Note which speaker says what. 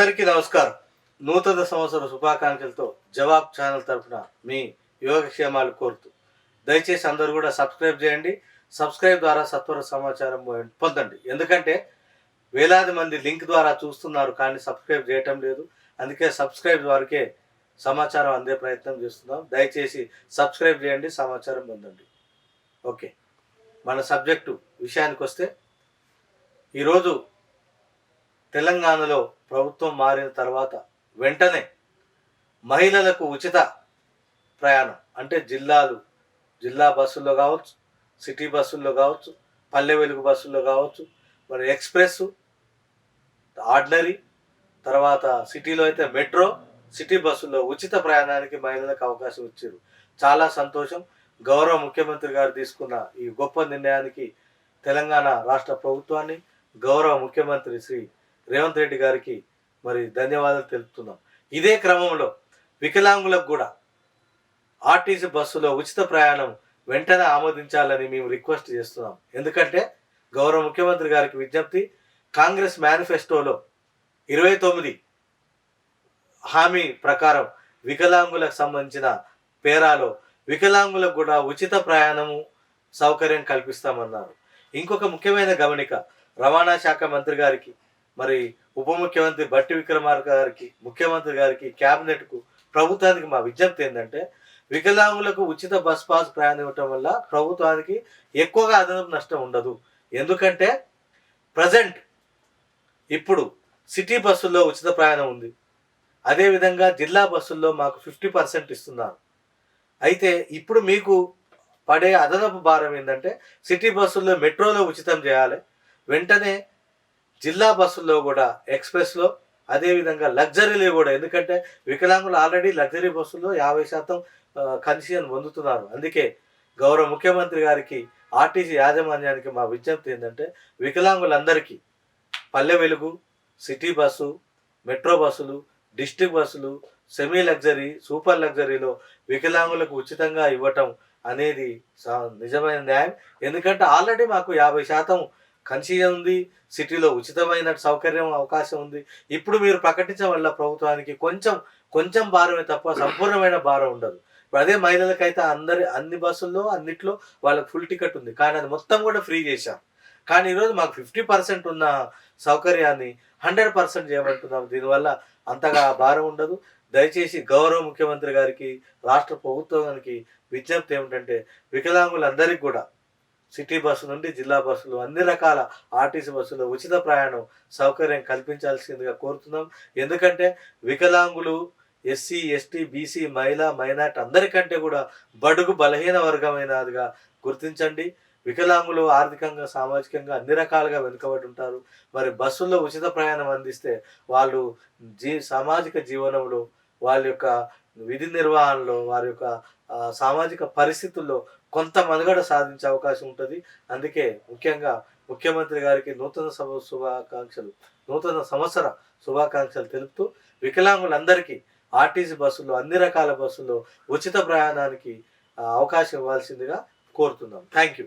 Speaker 1: అందరికీ నమస్కారం. నూతన సంవత్సర శుభాకాంక్షలతో జవాబ్ ఛానల్ తరఫున మీ యోగక్షేమాలు కోరుతూ దయచేసి అందరూ కూడా సబ్స్క్రైబ్ చేయండి. సబ్స్క్రైబ్ ద్వారా సత్వర సమాచారం పొందండి. ఎందుకంటే వేలాది మంది లింక్ ద్వారా చూస్తున్నారు కానీ సబ్స్క్రైబ్ చేయటం లేదు. అందుకే సబ్స్క్రైబ్ ద్వారాకే సమాచారం అందే ప్రయత్నం చేస్తున్నాం. దయచేసి సబ్స్క్రైబ్ చేయండి సమాచారం పొందండి. ఓకే. మన సబ్జెక్టు విషయానికి వస్తే ఈరోజు తెలంగాణలో ప్రభుత్వం మారిన తర్వాత వెంటనే మహిళలకు ఉచిత ప్రయాణం. అంటే జిల్లాలు జిల్లా బస్సుల్లో కావచ్చు సిటీ బస్సుల్లో కావచ్చు పల్లె వెలుగు బస్సుల్లో కావచ్చు మరి ఎక్స్ప్రెస్ ఆర్డినరీ తర్వాత సిటీలో అయితే మెట్రో సిటీ బస్సుల్లో ఉచిత ప్రయాణానికి మహిళలకు అవకాశం ఇచ్చారు. చాలా సంతోషం. గౌరవ ముఖ్యమంత్రి గారు తీసుకున్న ఈ గొప్ప నిర్ణయానికి తెలంగాణ రాష్ట్ర ప్రభుత్వాన్ని గౌరవ ముఖ్యమంత్రి శ్రీ రేవంత్ రెడ్డి గారికి మరి ధన్యవాదాలు తెలుపుతున్నాం. ఇదే క్రమంలో వికలాంగులకు కూడా ఆర్టీసీ బస్సులో ఉచిత ప్రయాణం వెంటనే ఆమోదించాలని మేము రిక్వెస్ట్ చేస్తున్నాం. ఎందుకంటే గౌరవ ముఖ్యమంత్రి గారికి విజ్ఞప్తి కాంగ్రెస్ మేనిఫెస్టోలో ఇరవై తొమ్మిది హామీ ప్రకారం వికలాంగులకు సంబంధించిన పేరాలో వికలాంగులకు కూడా ఉచిత ప్రయాణము సౌకర్యం కల్పిస్తామన్నారు. ఇంకొక ముఖ్యమైన గమనిక రవాణా శాఖ మంత్రి గారికి మరి ఉప ముఖ్యమంత్రి బట్టి విక్రమార్క గారికి ముఖ్యమంత్రి గారికి క్యాబినెట్కు ప్రభుత్వానికి మా విజ్ఞప్తి ఏంటంటే వికలాంగులకు ఉచిత బస్ పాస్ ప్రయాణం ఇవ్వటం వల్ల ప్రభుత్వానికి ఎక్కువగా అదనపు నష్టం ఉండదు. ఎందుకంటే ప్రజెంట్ ఇప్పుడు సిటీ బస్సుల్లో ఉచిత ప్రయాణం ఉంది. అదేవిధంగా జిల్లా బస్సుల్లో మాకు ఫిఫ్టీ పర్సెంట్ ఇస్తున్నారు. అయితే ఇప్పుడు మీకు పడే అదనపు భారం ఏంటంటే సిటీ బస్సుల్లో మెట్రోలో ఉచితం చేయాలి వెంటనే జిల్లా బస్సుల్లో కూడా ఎక్స్ప్రెస్లో అదేవిధంగా లగ్జరీలో కూడా. ఎందుకంటే వికలాంగులు ఆల్రెడీ లగ్జరీ బస్సుల్లో యాభై శాతం కన్సిషన్ పొందుతున్నారు. అందుకే గౌరవ ముఖ్యమంత్రి గారికి ఆర్టీసీ యాజమాన్యానికి మా విజ్ఞప్తి ఏంటంటే వికలాంగులందరికీ Palle Velugu city bus metro buses district buses semi luxury super లగ్జరీలో వికలాంగులకు ఉచితంగా ఇవ్వటం అనేది నిజమైన న్యాయం. ఎందుకంటే ఆల్రెడీ మాకు యాభై శాతం కన్సీజన్ ఉంది సిటీలో ఉచితమైన సౌకర్యం అవకాశం ఉంది. ఇప్పుడు మీరు ప్రకటించడం వల్ల ప్రభుత్వానికి కొంచెం కొంచెం భారమే తప్ప సంపూర్ణమైన భారం ఉండదు. అదే మహిళలకైతే అందరి అన్ని బస్సుల్లో అన్నిట్లో వాళ్ళకి ఫుల్ టికెట్ ఉంది. కానీ అది మొత్తం కూడా ఫ్రీ చేశాం. కానీ ఈరోజు మాకు ఫిఫ్టీ పర్సెంట్ ఉన్న సౌకర్యాన్ని హండ్రెడ్ పర్సెంట్ చేయమంటున్నాం. దీనివల్ల అంతగా భారం ఉండదు. దయచేసి గౌరవ ముఖ్యమంత్రి గారికి రాష్ట్ర ప్రభుత్వానికి విజ్ఞప్తి ఏమిటంటే వికలాంగులందరికీ కూడా సిటీ బస్సు నుండి జిల్లా బస్సులు అన్ని రకాల ఆర్టీసీ బస్సులో ఉచిత ప్రయాణం సౌకర్యం కల్పించాల్సిందిగా కోరుతున్నాం. ఎందుకంటే వికలాంగులు ఎస్సీ ఎస్టీ బీసీ మహిళ మైనార్టీ అందరికంటే కూడా బడుగు బలహీన వర్గమైనదిగా గుర్తించండి. వికలాంగులు ఆర్థికంగా సామాజికంగా అన్ని రకాలుగా వెనుకబడి ఉంటారు. మరి బస్సుల్లో ఉచిత ప్రయాణం అందిస్తే వాళ్ళు జీ సామాజిక జీవనంలో వాళ్ళ యొక్క విధి నిర్వహణలో వారి యొక్క సామాజిక పరిస్థితుల్లో కొంత మనుగడ సాధించే అవకాశం ఉంటుంది. అందుకే ముఖ్యంగా ముఖ్యమంత్రి గారికి నూతన సభ శుభాకాంక్షలు నూతన సంవత్సర శుభాకాంక్షలు తెలుపుతూ వికలాంగులందరికీ ఆర్టీసీ బస్సుల్లో అన్ని రకాల బస్సుల్లో ఉచిత ప్రయాణానికి అవకాశం ఇవ్వాల్సిందిగా కోరుతున్నాం. Thank you.